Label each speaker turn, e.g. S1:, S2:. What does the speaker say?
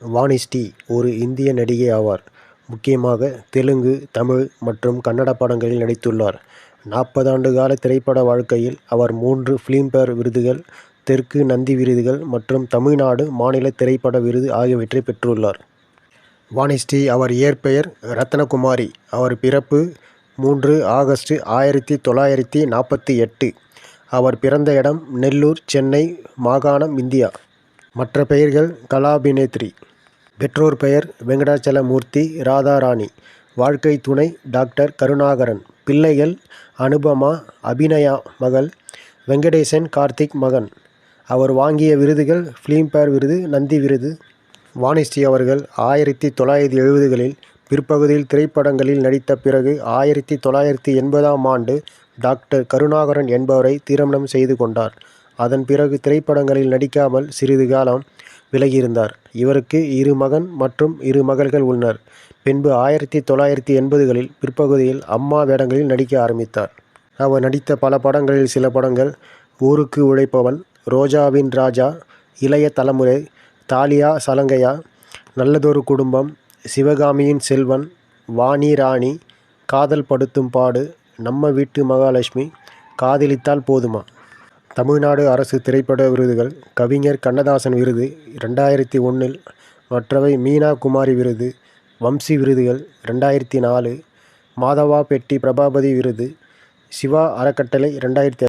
S1: வாணிஸ்ரீ ஒரு இந்திய நடிகை ஆவார். முக்கியமாக தெலுங்கு, தமிழ் மற்றும் கன்னட படங்களில் நடித்துள்ளார். நாற்பது ஆண்டுகால திரைப்பட வாழ்க்கையில் அவர் மூன்று பிலிம்பேர் விருதுகள், தெற்கு நந்தி விருதுகள் மற்றும் தமிழ்நாடு மாநில திரைப்பட விருது ஆகியவற்றை பெற்றுள்ளார். வாணிஸ்ரீ அவர் இயற்பெயர் ரத்னகுமாரி. அவர் பிறப்பு மூன்று ஆகஸ்ட் ஆயிரத்தி தொள்ளாயிரத்தி நாற்பத்தி எட்டு அவர் பிறந்த இடம் நெல்லூர், சென்னை மாகாணம், இந்தியா. மற்ற பெயர்கள் கலாபினேத்ரி. பெற்றோர் பெயர் வெங்கடாச்சலமூர்த்தி ராதாராணி. வாழ்க்கை துணை டாக்டர் கருணாகரன். பிள்ளைகள் அனுபமா, அபிநயா மகள்; வெங்கடேசன், கார்த்திக் மகன். அவர் வாங்கிய விருதுகள் ஃபிலிம்பேர் விருது, நந்தி விருது. வாணிஸ்ரீ அவர்கள் ஆயிரத்தி தொள்ளாயிரத்தி எழுபதுகளில் பிற்பகுதியில் திரைப்படங்களில் நடித்த பிறகு ஆயிரத்தி தொள்ளாயிரத்தி எண்பதாம் ஆண்டு டாக்டர் கருணாகரன் என்பவரை திருமணம் செய்து கொண்டார். அதன் பிறகு திரைப்படங்களில் நடிக்காமல் சிறிது காலம் விலகியிருந்தார். இவருக்கு இரு மகன் மற்றும் இரு மகள்கள் உள்ளனர். பின்பு ஆயிரத்தி தொள்ளாயிரத்தி எண்பதுகளில் பிற்பகுதியில் அம்மா வேடங்களில் நடிக்க ஆரம்பித்தார். அவர் நடித்த பல படங்களில் சில படங்கள் ஊருக்கு உழைப்பவன், ரோஜாவின் ராஜா, இளைய தலைமுறை, தாலியா சலங்கையா, நல்லதொரு குடும்பம், சிவகாமியின் செல்வன், வாணி ராணி, காதல் படுத்தும் பாடு, நம்ம வீட்டு மகாலட்சுமி, காதலித்தால் போதுமா. தமிழ்நாடு அரசு திரைப்பட விருதுகள் கவிஞர் கண்ணதாசன் விருது ரெண்டாயிரத்தி ஒன்றில் மற்றவை மீனா குமாரி விருது, வம்சி விருதுகள் ரெண்டாயிரத்தி நாலு, மாதவா பெட்டி பிரபாபதி விருது, சிவா அறக்கட்டளை ரெண்டாயிரத்தி